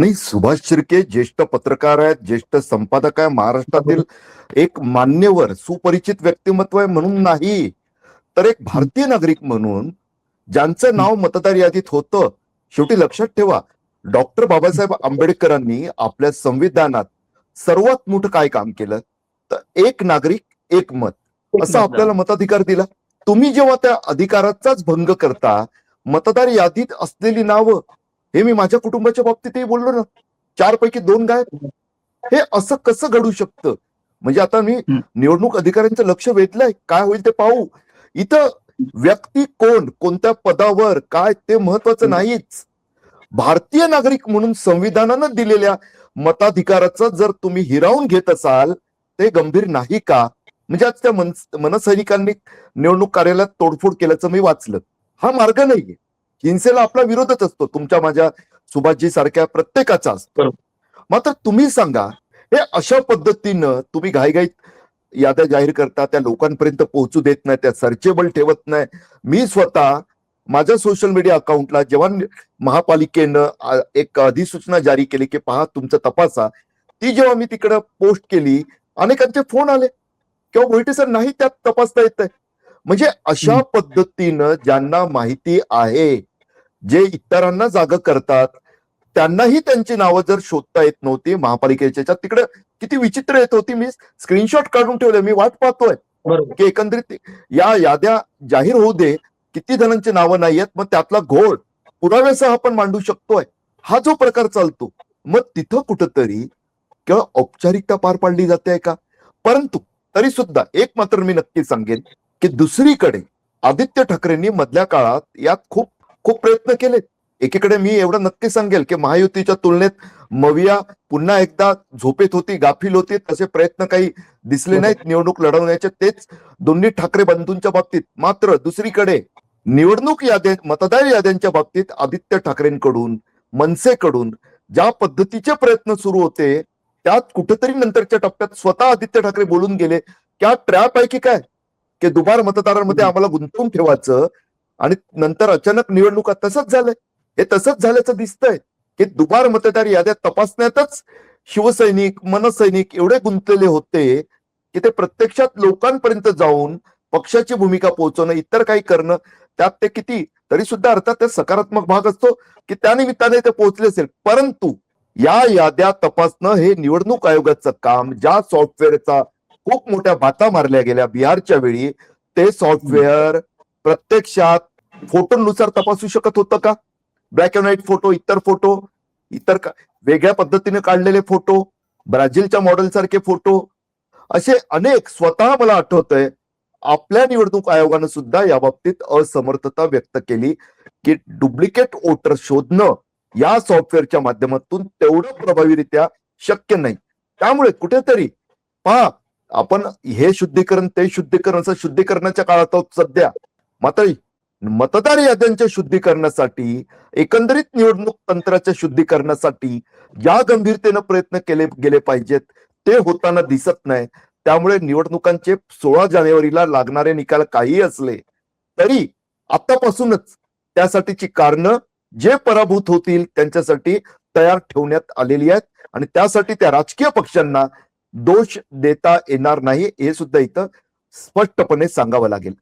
नाही सुभाष शिर्के ज्येष्ठ पत्रकार आहेत ज्येष्ठ संपादक आहे महाराष्ट्रातील एक मान्यवर सुपरिचित व्यक्तिमत्व आहे म्हणून नाही तर एक भारतीय नागरिक म्हणून ज्यांचं नाव मतदार यादीत होतं शेवटी लक्षात ठेवा डॉक्टर बाबासाहेब आंबेडकरांनी आपल्या संविधानात सर्वात मोठं काय काम केलं? तर एक नागरिक एक मत. असं आपल्याला मताधिकार दिला. तुम्ही जेव्हा त्या अधिकाराचाच भंग करता मतदार यादीत असलेली नावं हे मी माझ्या कुटुंबाच्या बाबतीतही बोललो ना चार पैकी दोन गायब. हे असं कसं घडू शकतं? म्हणजे आता मी. निवडणूक अधिकाऱ्यांचं लक्ष वेधलंय काय होईल ते पाहू. इथं व्यक्ती कोण कोणत्या पदावर काय ते महत्वाचं. नाहीच. भारतीय नागरिक म्हणून संविधानानं दिलेल्या मताधिकाराचं जर तुम्ही हिरावून घेत असाल ते गंभीर नाही का? म्हणजे आज त्या मन मनसैनिकांनी निवडणूक कार्यालयात तोडफोड केल्याचं मी वाचलं. हा मार्ग नाहीये. हिंसेला आपला विरोधच असतो. तुमच्या माझ्या सुभाषजी सारख्या प्रत्येकाचा असतो. मात्र तुम्ही सांगा हे अशा पद्धतीनं तुम्ही घाईघाईत याद्या जाहीर करता त्या लोकांपर्यंत पोहोचू देत नाही त्या सर्चेबल ठेवत नाही. मी स्वतः माझ्या सोशल मीडिया अकाउंटला जेव्हा महापालिकेनं एक अधिसूचना जारी केली की पहा तुमचं तपासा. ती जेव्हा मी तिकडं पोस्ट केली अनेकांचे फोन आले. किंवा मोहिते सर नाही त्यात तपासता येत म्हणजे अशा. पद्धतीनं ज्यांना माहिती आहे जे इतरांना जाग करतात त्यांनाही त्यांची नावं जर शोधता येत नव्हती महापालिकेच्या तिकडे किती विचित्र येत होती मी स्क्रीनशॉट काढून ठेवले मी वाट पाहतोय. की एकंदरीत या याद्या जाहीर होऊ दे किती जणांची नावं नाही आहेत मग त्यातला घोळ पुराव्यासह आपण मांडू शकतोय. हा जो प्रकार चालतो मग तिथं कुठंतरी केवळ औपचारिकता पार पाडली जाते का? परंतु तरी सुद्धा एक मात्र मी नक्की सांगेन की दुसरीकडे आदित्य ठाकरेंनी मधल्या काळात यात खूप खूप प्रयत्न केलेत. एकीकडे मी एवढं नक्की सांगेल की महायुतीच्या तुलनेत मविया पुन्हा एकदा झोपेत होती गाफील होती तसे प्रयत्न काही दिसले नाहीत. निवडणूक लढवण्याचे तेच दोन्ही ठाकरे बंधूंच्या बाबतीत. मात्र दुसरीकडे निवडणूक याद्या मतदार याद्यांच्या बाबतीत आदित्य ठाकरेंकडून मनसेकडून ज्या पद्धतीचे प्रयत्न सुरू होते त्यात कुठेतरी नंतरच्या टप्प्यात स्वतः आदित्य ठाकरे बोलून गेले. त्या ट्रॅपैकी काय? की दुबार मतदारांमध्ये आम्हाला गुंतवून ठेवायचं आणि नंतर अचानक निवडणुका तसंच झालंय. हे तसंच झाल्याचं दिसतंय. की दुबार मतदार याद्या तपासण्यातच शिवसैनिक मनसैनिक एवढे गुंतलेले होते की ते प्रत्यक्षात लोकांपर्यंत जाऊन पक्षाची भूमिका पोहोचवणं इतर काही करणं त्यात ते किती तरी सुद्धा अर्थात ते सकारात्मक भाग असतो की त्या निमित्ताने ते पोहोचले असेल. परंतु या याद्या तपासणं हे निवडणूक आयोगाचं काम ज्या सॉफ्टवेअरचा खूप मोठ्या भाता मारल्या गेल्या बिहारच्या वेळी ते सॉफ्टवेअर प्रत्यक्षात फोटोनुसार तपासू शकत होतं का? ब्लॅक अँड व्हाईट फोटो इतर फोटो इतर का- वेगळ्या पद्धतीने काढलेले फोटो ब्राझीलच्या मॉडेल सारखे फोटो असे अनेक स्वतः मला आठवतंय. आपल्या निवडणूक आयोगानं सुद्धा या बाबतीत असमर्थता व्यक्त केली की डुप्लिकेट वोटर शोधणं या सॉफ्टवेअरच्या माध्यमातून तेवढं प्रभावीरित्या शक्य नाही. त्यामुळे कुठेतरी पहा आपण हे शुद्धीकरण ते शुद्धीकरण असं शुद्धीकरणाच्या काळात आहोत सध्या. मात्र मतदार याद्यांच्या शुद्धीकरणासाठी एकंदरीत निवडणूक तंत्राच्या शुद्धीकरणासाठी ज्या गंभीरतेनं प्रयत्न केले गेले पाहिजेत. ते होताना दिसत नाही. त्यामुळे निवडणुकांचे सोळा जानेवारीला लागणारे निकाल काही असले तरी आतापासूनच त्यासाठीची कारणं जे पराभूत होतील त्यांच्यासाठी तयार ठेवण्यात आलेली आहेत. आणि त्यासाठी त्या राजकीय पक्षांना दोष देता येणार नाही हे सुद्धा इथं स्पष्टपणे सांगावं लागेल.